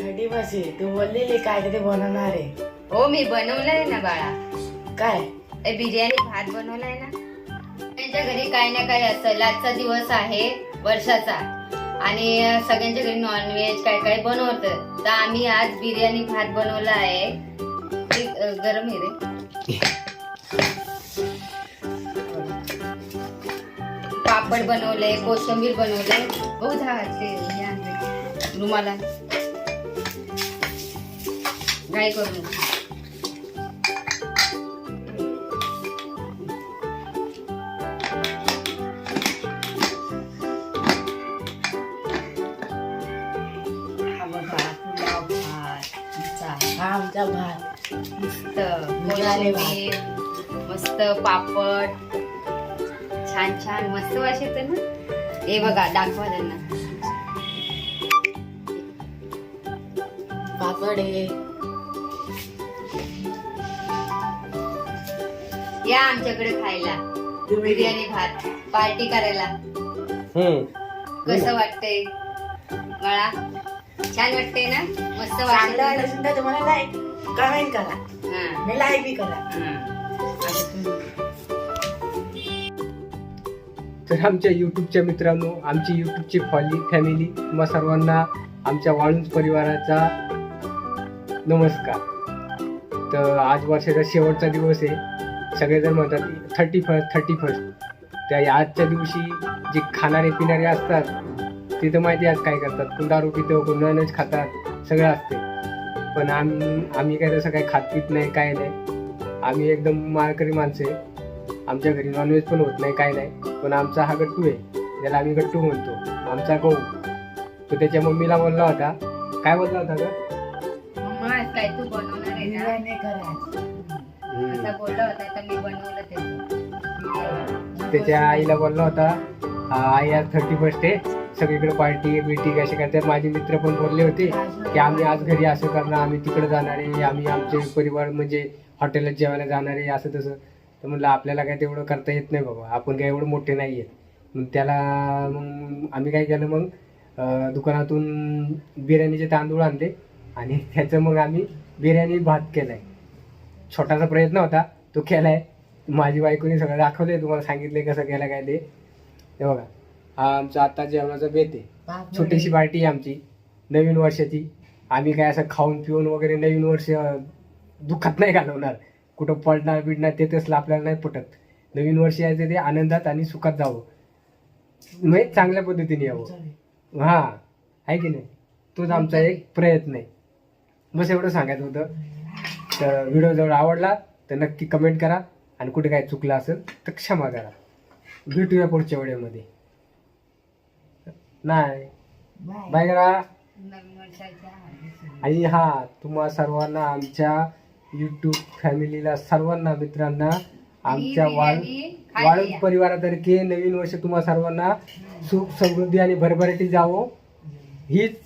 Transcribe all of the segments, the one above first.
First आहे तू बोललेली काहीतरी बनवणार आहे. हो मी बनवलंय ना बाळा. काय? ए, बिर्याणी भात बनवलाय ना? त्यांच्या घरी काही ना काही असतं आजचा दिवस आहे वर्षाचा. आणि सगळ्यांच्या घरी नॉनव्हेज काय काय बनवतं तर आम्ही आज बिर्याणी भात बनवला आहे. ते, अं, गरम आहे रे. पापड बनवले कोशिंबीर बनवले बहुत हा ते हे आणलंय. रुमाला काय करून हा. हा आमचा भात मस्त मस्त पापड. छान छान. मस्त वास येते ना? हे बघा दाखवा त्यांना. पापड आहे या आमच्याकडे खायला. तुम्ही बिर्याणी भात पार्टी करायला. हम्म. कसं वाटतंय? मला छान वाटतंय ना? मस्त चांगलं वाटत तुम्हाला लाईक कमेंट करा. हा. मी लाईक बी करा. हा. तर आमच्या यूट्यूबच्या मित्रांनो आमची यूट्यूबची फॅली फॅमिली तुम्हा सर्वांना आमच्या वाळूंज परिवाराचा नमस्कार. तर आज वर्षाचा शेवटचा दिवस आहे. सगळेजण म्हणतात थर्टी फर्स्ट थर्टी फर्स्ट. त्या आजच्या दिवशी जे खाणारे पिणारे असतात ते तर माहिती आज काय करतात. कोण दारू पितं कोण नॉनव्हेज खातात सगळं असते. पण आम्ही आम्ही काय तसं काही खात पित नाही काय नाही. आम्ही एकदम माळकरी माणसं आहे. आमच्या घरी नॉनव्हेज पण होत नाही काय नाही. पण आमचा हा गट्टू आहे ज्याला आम्ही गट्टू म्हणतो. आमचा गहू. तो त्याच्या मम्मीला बोलला होता. काय बोलला होता ग? तर मी बनवलं त्याच्या आईला बोलला होता आई आज थर्टी फर्स्ट आहे. सगळीकडे पार्टी बिटी असे करतात. माझे मित्र पण बोलले होते की आम्ही आज घरी असं करणार आम्ही तिकडे जाणार आहे आम्ही आमचे परिवार म्हणजे हॉटेलात जेवायला जाणार आहे असं तसं. तर म्हणलं आपल्याला काय तेवढं करता येत नाही बाबा आपण काय एवढं मोठे नाही आहेत मग त्याला मग आम्ही काय केलं मग दुकानातून बिर्याणीचे तांदूळ आणले आणि त्याचं मग आम्ही बिर्याणी भात केलाय. छोटासा प्रयत्न होता. तो केलाय. माझी बायकोने सगळं दाखवलंय. तुम्हाला सांगितलंय कसं केलं काय ते. हे बघा. हा आमचा आता जेवणाचा बेत आहे. छोटीशी पार्टी आहे आमची. नवीन वर्षाची. आम्ही काय असं खाऊन पिऊन वगैरे नवीन वर्ष दुःखात नाही घालवणार. कुठं पडणार बिडणार ते तसलं आपल्याला नाही पटत. नवीन वर्ष यायचं ते आनंदात आणि सुखात जावं. म्हणजे चांगल्या पद्धतीने यावं. हा. आहे की नाही? तोच आमचा एक प्रयत्न आहे. बस एवढं सांगायचं होतं. तर व्हिडिओ जर आवडला तर नक्की कमेंट करा. आणि कुठे काय चुकलं असेल तर क्षमा करा. भेटूया पुढच्या व्हिडिओमध्ये नाही. बाय. करा. आणि हा तुम्हा सर्वांना आमच्या युट्यूब फॅमिलीला सर्वांना मित्रांना आमच्या वाळ वाळूज. परिवारातर्फे नवीन वर्ष तुम्हा सर्वांना सुख समृद्धी आणि भरभराटी जावो. हीच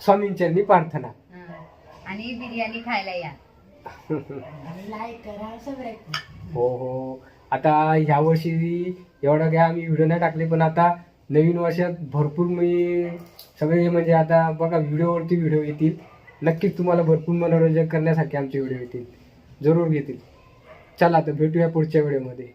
स्वामींचरणी प्रार्थना. आणि बिर्याणी खायला या. लाईक करा सगळे. हो हो. आता ह्या वर्षी एवढं काय आम्ही व्हिडिओ नाही टाकले पण आता नवीन वर्षात भरपूर मी सगळे म्हणजे आता बघा व्हिडिओवरती व्हिडिओ येतील. नक्कीच तुम्हाला भरपूर मनोरंजन करण्यासाठी आमचे व्हिडिओ येतील. जरूर घेतील चला तर भेटूया पुढच्या व्हिडिओमध्ये